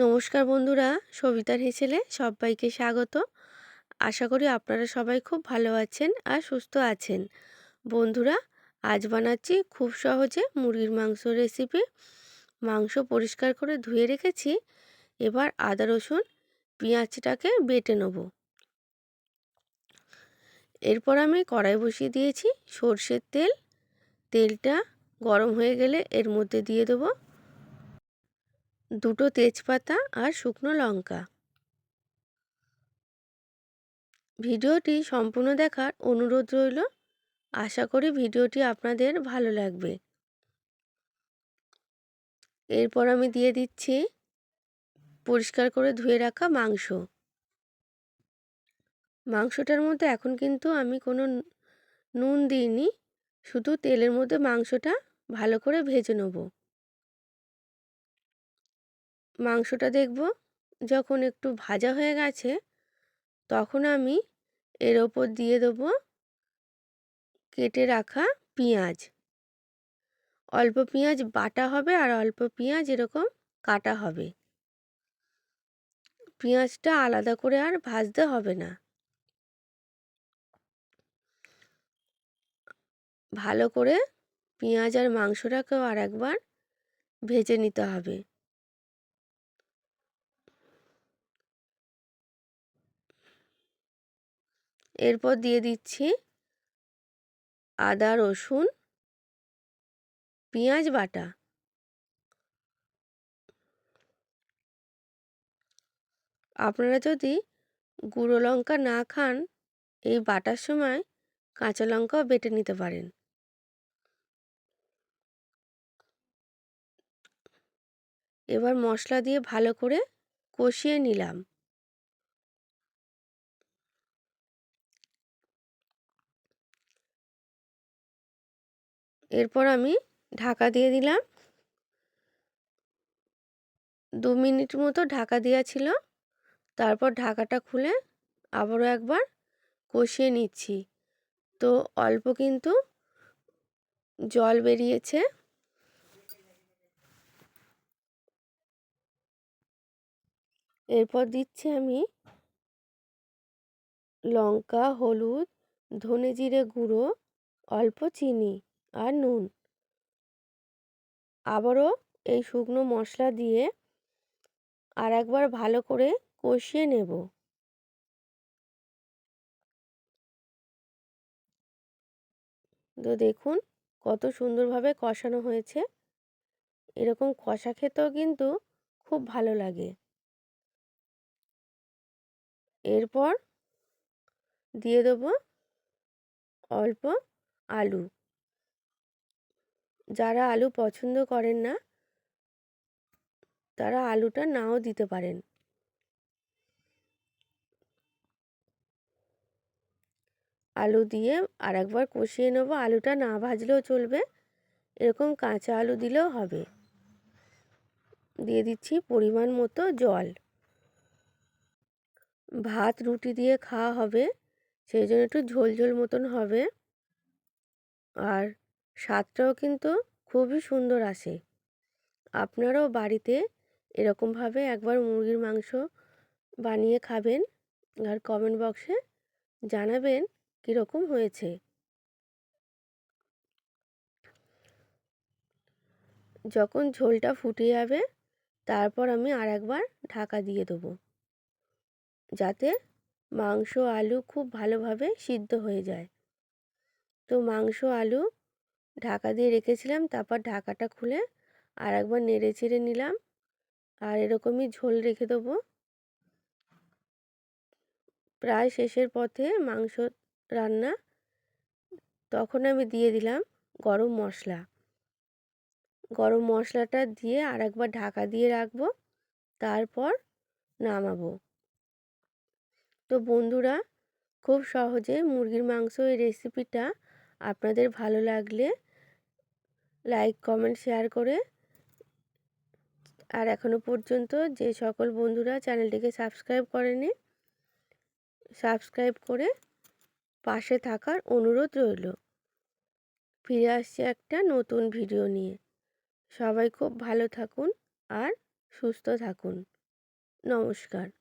নমস্কার বন্ধুরা, সবিতার হেসেলে সবাইকে স্বাগত। আশা করি আপনারা সবাই খুব ভালো আছেন আর সুস্থ আছেন। বন্ধুরা, আজ বানাচ্ছি খুব সহজে মুরগির মাংস রেসিপি মাংস পরিষ্কার করে ধুয়ে রেখেছি। এবার আদা, রসুন, পেঁয়াজটাকে বেটে নেব। এরপর আমি কড়াই বসিয়ে দিয়েছি সর্ষের তেল। তেলটা গরম হয়ে গেলে এর মধ্যে দিয়ে দেবো। দুটো তেজপাতা আর শুকনো লঙ্কা। ভিডিওটি সম্পূর্ণ দেখার অনুরোধ রইল। আশা করি ভিডিওটি আপনাদের ভালো লাগবে। এরপর আমি দিয়ে দিচ্ছি পরিষ্কার করে ধুয়ে রাখা মাংস। মাংসটার মধ্যে এখন কিন্তু আমি কোনো নুন দিইনি। শুধু তেলের মধ্যে মাংসটা ভালো করে ভেজে নেব। মাংসটা দেখব। যখন একটু ভাজা হয়ে গেছে, তখন আমি এর ওপর দিয়ে দেবো কেটে রাখা পেঁয়াজ। অল্প পেঁয়াজ বাটা হবে আর অল্প পেঁয়াজ এরকম কাটা হবে। পেঁয়াজটা আলাদা করে আর ভাজতে হবে না। ভালো করে পেঁয়াজ আর মাংসটাকেও আর একবার ভেজে নিতে হবে। এরপর দিয়ে দিচ্ছি আদা, রসুন, পেঁয়াজ বাটা। আপনারা যদি গুঁড়ো লঙ্কা না খান, এই বাটার সময় কাঁচা লঙ্কাও বেটে নিতে পারেন। এবার মশলা দিয়ে ভালো করে কষিয়ে নিলাম। এরপর আমি ঢাকা দিয়ে দিলাম। দু মিনিট মতো ঢাকা দেওয়া ছিল। তারপর ঢাকাটা খুলে আবারও একবার কষিয়ে নিচ্ছি। তো অল্প কিন্তু জল বেরিয়েছে। এরপর দিচ্ছি আমি লঙ্কা, হলুদ, ধনে জিরে গুঁড়ো, অল্প চিনি। আর নুন। আবারও এই শুকনো মশলা দিয়ে আর একবার ভালো করে কষিয়ে নেব। তো দেখুন কত সুন্দরভাবে কষানো হয়েছে। এরকম কষা খেতেও কিন্তু খুব ভালো লাগে। এরপর দিয়ে দেবো অল্প আলু। যারা আলু পছন্দ করেন না, তারা আলুটা নাও দিতে পারেন। আলু দিয়ে আর একবার কষিয়ে নেব। আলুটা না ভাজলেও চলবে। এরকম কাঁচা আলু দিলেও হবে। দিয়ে দিচ্ছি পরিমাণ মতো জল। ভাত রুটি দিয়ে খাওয়া হবে। সেই জন্য একটু ঝোল ঝোল মতন হবে। আর স্বাদটাও কিন্তু খুবই সুন্দর আসে। আপনারাও বাড়িতে এরকমভাবে একবার মুরগির মাংস বানিয়ে খাবেন আর কমেন্ট বক্সে জানাবেন কীরকম হয়েছে। যখন ঝোলটা ফুটে যাবে, তারপর আমি আর একবার ঢাকা দিয়ে দেবো। যাতে মাংস, আলু খুব ভালোভাবে সিদ্ধ হয়ে যায়। তো মাংস, আলু ঢাকা দিয়ে রেখেছিলাম, তারপর ঢাকাটা খুলে আর একবার নেড়ে চেড়ে নিলাম আর এরকমই ঝোল রেখে দেবো। প্রায় শেষের পথে মাংস রান্না, তখন আমি দিয়ে দিলাম গরম মশলা। গরম মশলাটা দিয়ে আর একবার ঢাকা দিয়ে রাখব, তারপর নামাবো। তো বন্ধুরা, খুব সহজে মুরগির মাংস এই রেসিপিটা আপনাদের ভালো লাগলে লাইক, কমেন্ট, শেয়ার করে। আর এখনও পর্যন্ত যে সকল বন্ধুরা চ্যানেলটিকে সাবস্ক্রাইব করেনি, সাবস্ক্রাইব করে পাশে থাকার অনুরোধ রইল। ফিরে আসছে একটা নতুন ভিডিও নিয়ে। সবাই খুব ভালো থাকুন আর সুস্থ থাকুন। নমস্কার।